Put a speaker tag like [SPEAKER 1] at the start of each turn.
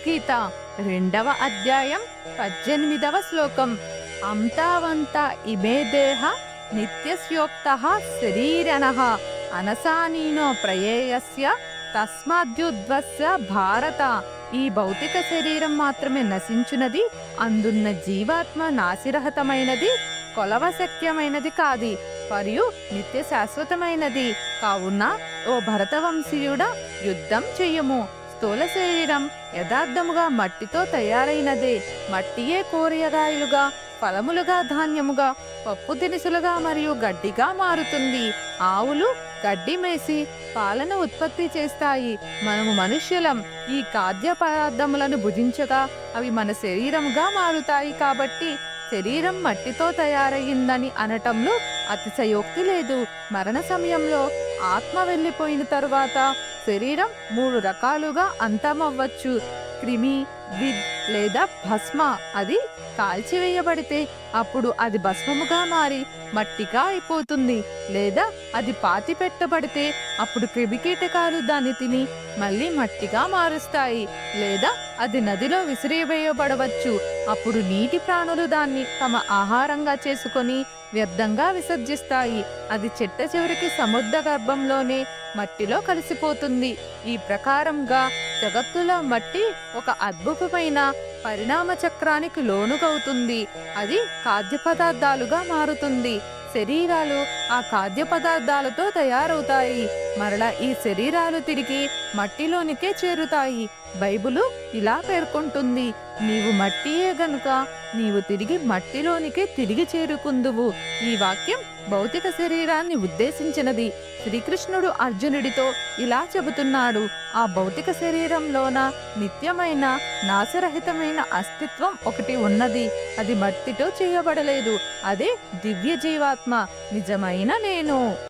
[SPEAKER 1] భగవద్గీత రెండవ అధ్యాయం పద్దెనిమిదవ శ్లోకం. అంతావంత ఇమే దేహ నిత్యస్యోక్త శరీరణ అనసానీనో ప్రయేయస్య తస్మాద్యుద్వస్య భారత. ఈ భౌతిక శరీరం మాత్రమే నశించునది అందున్న జీవాత్మ నాసిరహితమైనది కొలవశక్యమైనది కాది మరియు నిత్య శాశ్వతమైనది కావున ఓ భరతవంశీయుడ యుద్ధం చెయ్యము స్థూల శరీరం యథార్థముగా మట్టితో తయారైనదే. మట్టియే కూరగాయలుగా ఫలములుగా ధాన్యముగా పప్పు దినుసులుగా మరియు గడ్డిగా మారుతుంది. ఆవులు గడ్డి మేసి పాలను ఉత్పత్తి చేస్తాయి. మనము మనుష్యులం ఈ ఖాద్య పదార్థములను భుజించగా అవి మన శరీరముగా మారుతాయి కాబట్టి శరీరం మట్టితో తయారయ్యిందని అనటంలో అతిశయోక్తి లేదు. మరణ సమయంలో ఆత్మ వెళ్ళిపోయిన తరువాత శరీరం మూడు రకాలుగా అంతమవ్వచ్చు. క్రిమి విద్ లేదా భస్మ అది కాల్చివేయబడితే అప్పుడు అది భస్మముగా మారి మట్టిగా అయిపోతుంది. లేదా అది పాతి పెట్టబడితే అప్పుడు క్రిమికీటకాలు దాన్ని తిని మళ్ళీ మట్టిగా మారుస్తాయి. లేదా అది నదిలో విసిరివేయబడవచ్చు. అప్పుడు నీటి ప్రాణులు దాన్ని తమ ఆహారంగా చేసుకొని వ్యర్థంగా విసర్జిస్తాయి. అది చెట్ట చివరికి సముద్ర గర్భంలోనే మట్టిలో కలిసిపోతుంది. ఈ ప్రకారంగా జగత్తులో మట్టి ఒక అద్భుతమైన పరిణామ చక్రానికి లోనుగవుతుంది. అది ఖాద్య పదార్థాలుగా మారుతుంది. శరీరాలు ఆ ఖాద్య పదార్థాలతో తయారవుతాయి. మరలా ఈ శరీరాలు తిరిగి మట్టిలోనికే చేరుతాయి. బైబులు ఇలా పేర్కొంటుంది నీవు మట్టియే గనుక నీవు తిరిగి మట్టిలోనికే తిరిగి చేరుకుందువు. ఈ వాక్యం భౌతిక శరీరాన్ని ఉద్దేశించినది. శ్రీకృష్ణుడు అర్జునుడితో ఇలా చెబుతున్నాడు ఆ భౌతిక శరీరంలోన నిత్యమైన నాశరహితమైన అస్తిత్వం ఒకటి ఉన్నది. అది మట్టితో చేయబడలేదు. అదే దివ్య జీవాత్మ. నిజమైన నేను.